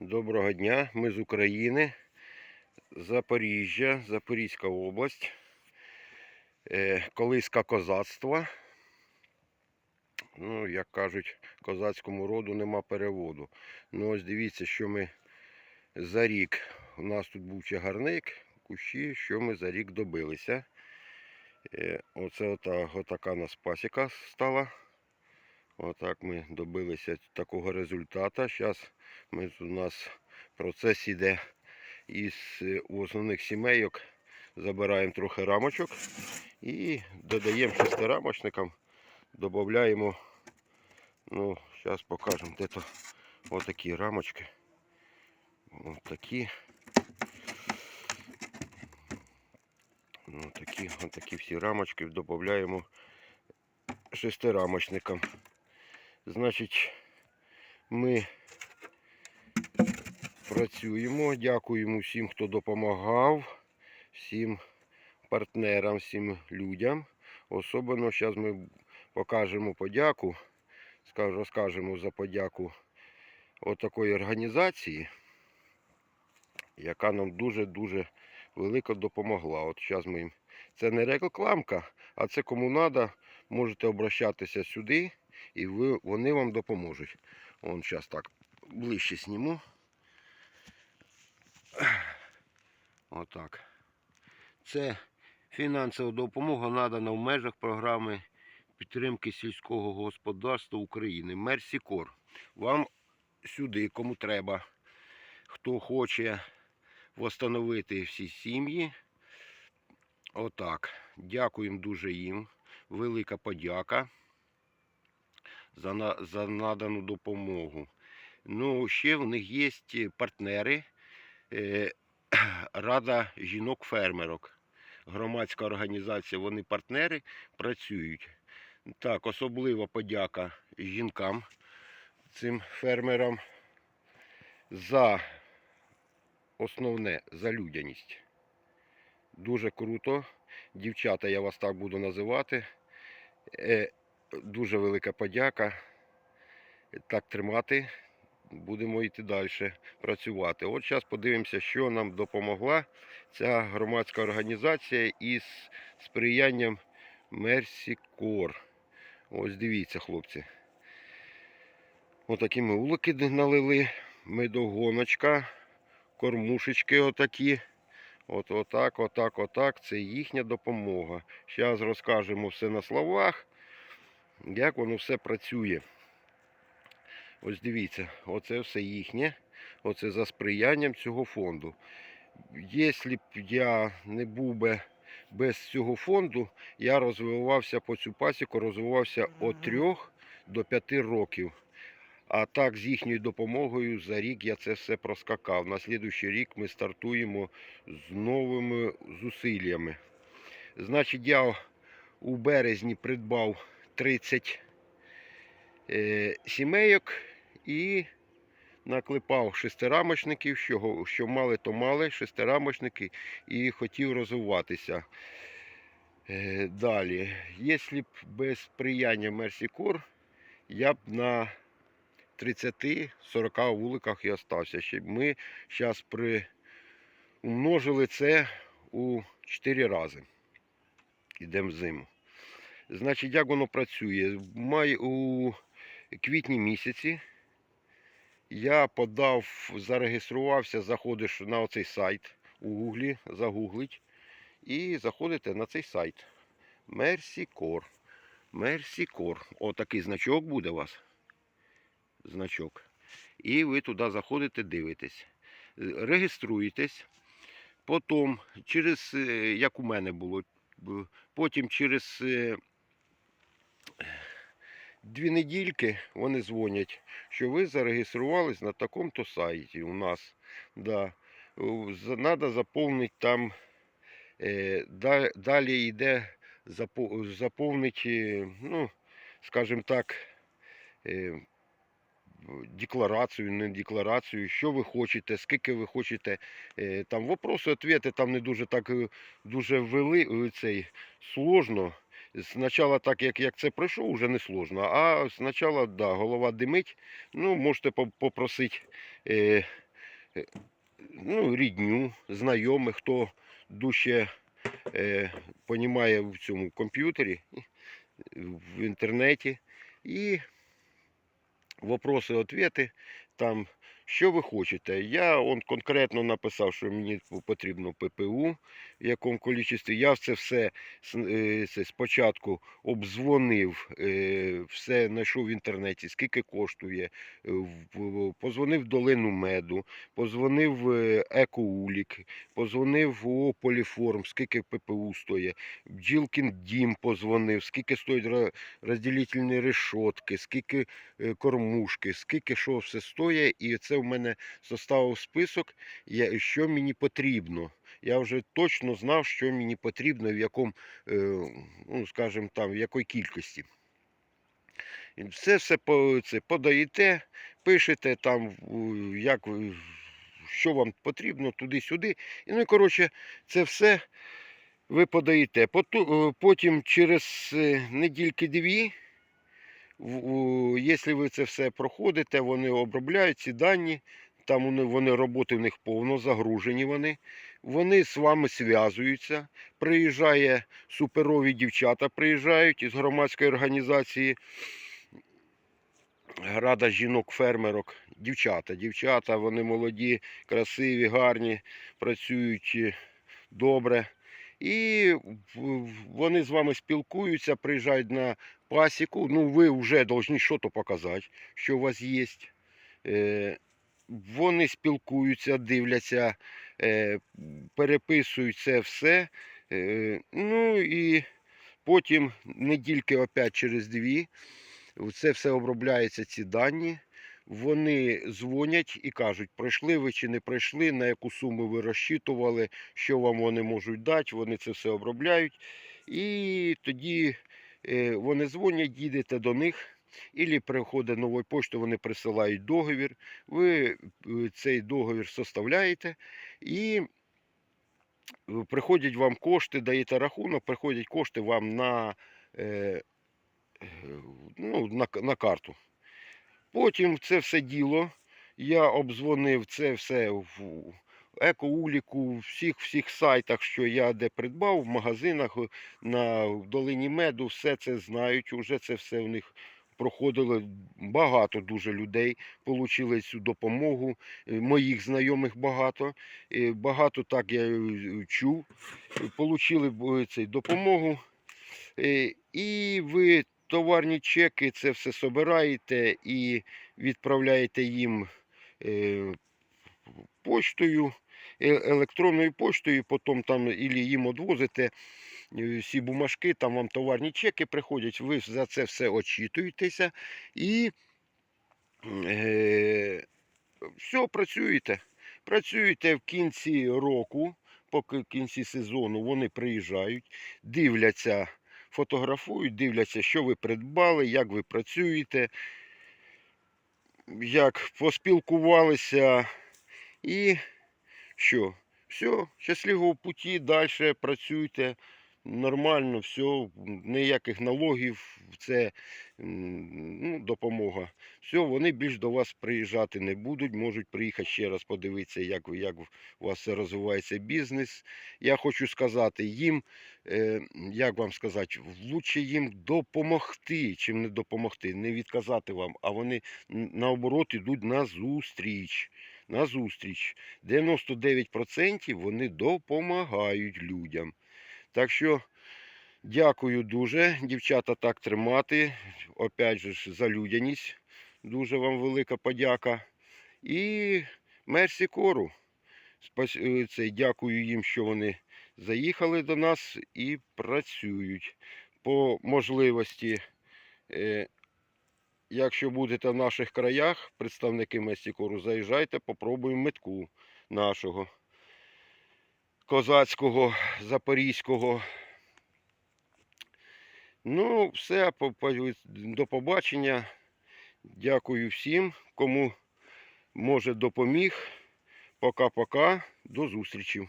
Доброго дня, ми з України, Запоріжжя, Запорізька область, е, колиска козацтва. Ну, як кажуть, козацькому роду нема переводу. Ну ось дивіться, що ми за рік. У нас тут був чагарник, кущі, що ми за рік добилися. Е, Оце ота, отака у нас пасіка стала. Отак ми добилися такого результату. Зараз ми, у нас процес іде із е, основних сімейок. Забираємо трохи рамочок і додаємо шестирамочникам, додаємо, ну, зараз покажемо, де то отакі рамочки. Ось такі. Ну, такі, отакі всі рамочки додаємо шестирамочникам. Значить, ми працюємо. Дякуємо всім, хто допомагав, всім партнерам, всім людям. Особливо зараз ми покажемо подяку, розкажемо за подяку отакої організації, яка нам дуже-дуже велико допомогла. От зараз ми їм. Це не рекламка, а це кому треба, можете обращатися сюди і ви, вони вам допоможуть. Вон зараз так ближче зніму. Отак. Це фінансова допомога надана в межах програми підтримки сільського господарства України. Мерсікор. Вам сюди, кому треба, хто хоче встановити всі сім'ї. Отак. Дякуємо дуже їм. Велика подяка за, на- за надану допомогу. Ну, ще в них є партнери. Е, Рада жінок-фермерок. Громадська організація, вони партнери працюють. Так, особлива подяка жінкам, цим фермерам за основне за людяність. Дуже круто. Дівчата, я вас так буду називати. Дуже велика подяка. Так тримати. Будемо йти далі працювати. От зараз подивимося, що нам допомогла ця громадська організація із сприянням Мерсікор. Ось дивіться, хлопці. Отакі ми улики налили, медогоночка, кормушечки отакі. От отак, отак, отак. Це їхня допомога. Зараз розкажемо все на словах, як воно все працює. Ось дивіться, оце все їхнє. Оце за сприянням цього фонду. Якщо б я не був би без цього фонду, я розвивався по цю пасіку, розвивався від 3 до 5 років. А так, з їхньою допомогою за рік я це все проскакав. На слідуючий рік ми стартуємо з новими зусиллями. Значить, я у березні придбав 30 е, сімейок і наклепав шестирамочників, що, мали, то мали шестирамочники і хотів розвиватися. Е, далі, якщо б без сприяння Мерсікор, я б на 30-40 вуликах і остався. Ми зараз при... умножили це у 4 рази. Йдемо в зиму. Значить, як воно працює? Май у квітні місяці я подав, зареєструвався, заходиш на оцей сайт у гуглі, загуглить і заходите на цей сайт. Мерсікор. Мерсікор. Отакий значок буде у вас. Значок. І ви туди заходите, дивитесь. Реєструєтесь. Потім, через, е, як у мене було, потім через е, дві недільки вони дзвонять, що ви зареєструвались на такому-то сайті у нас. Да. Треба заповнити там. Е, далі йде заповнити, ну, скажімо так, е, декларацію, не декларацію, що ви хочете, скільки ви хочете. Е, Там вопроси, відповіді, там не дуже так е, дуже вели, е, цей, сложно. Спочатку так, як, як це пройшов, вже не сложно. А спочатку, да, голова димить. Ну, можете попросити е, е, ну, рідню, знайомих, хто дужче е, понімає в цьому комп'ютері, в інтернеті. І вопроси, ответи там. Що ви хочете? Я он конкретно написав, що мені потрібно ППУ, в якому кількості. Я це все е, це спочатку обдзвонив, е, все знайшов в інтернеті, скільки коштує, е, позвонив в долину меду, позвонив Екоулік, позвонив в Поліформ, скільки ППУ стоїть, Бджілкін дім позвонив, скільки стоять ро- розділительні решотки, скільки кормушки, скільки що все стоїть, і це в мене составив список, що мені потрібно. Я вже точно знав, що мені потрібно, в якому, е, ну, скажімо там, в якій кількості. Все все це подаєте, пишете там, як, що вам потрібно, туди-сюди. І, ну і коротше, це все ви подаєте. Е, Потім через е, недільки-дві, в- у- якщо ви це все проходите, вони обробляють ці дані, там вони, роботи в них повно, загружені вони. Вони з вами зв'язуються. Приїжджає суперові дівчата, приїжджають із громадської організації Рада жінок-фермерок. Дівчата, дівчата, вони молоді, красиві, гарні, працюють е, добре. І вони з вами спілкуються, приїжджають на пасіку. Ну, ви вже повинні щось показати, що у вас є. Е, Вони спілкуються, дивляться, е, переписують це все. Е, Ну і потім недільки опять через дві. Це все обробляється, ці дані. Вони дзвонять і кажуть, пройшли ви чи не пройшли, на яку суму ви розчитували, що вам вони можуть дати. Вони це все обробляють. І тоді е, вони дзвонять, їдете до них. Ілі приходить новою поштою, вони присилають договір. Ви е, цей договір составляєте і е, приходять вам кошти, даєте рахунок, приходять кошти вам на, ну, на, на карту. Потім це все діло. Я обдзвонив це все в екоуліку, всіх всіх сайтах, що я де придбав, в магазинах е, на долині меду, все це знають. Уже це все в них проходило. Багато дуже людей отримали цю допомогу. е, Моїх знайомих багато. е, Багато так я чув. Отримали цю допомогу. І ви товарні чеки, це все собираєте і відправляєте їм е, поштою, е- електронною поштою, потім там ілі їм відвозите е, всі бумажки, там вам товарні чеки приходять, ви за це все очитуєтеся і е, все, працюєте. Працюєте в кінці року, поки в кінці сезону вони приїжджають, дивляться, фотографують, дивляться, що ви придбали, як ви працюєте, як поспілкувалися і що? Все, щасливого путі, далі працюйте нормально, все, ніяких налогів, це ну, допомога. Все, вони більш до вас приїжджати не будуть, можуть приїхати ще раз подивитися, як, як у вас розвивається бізнес. Я хочу сказати їм, е, як вам сказати, лучше їм допомогти, чим не допомогти, не відказати вам, а вони наоборот йдуть на зустріч. На зустріч. 99% вони допомагають людям. Так що дякую дуже, дівчата, так тримати. Опять же за людяність. Дуже вам велика подяка. І мерсі кору. Е, дякую їм, що вони заїхали до нас і працюють. По можливості, е, якщо будете в наших краях, представники Месікору, заїжджайте, попробуємо метку нашого козацького, запорізького. Ну, все, до побачення. Дякую всім, кому може допоміг. Пока-пока, до зустрічі.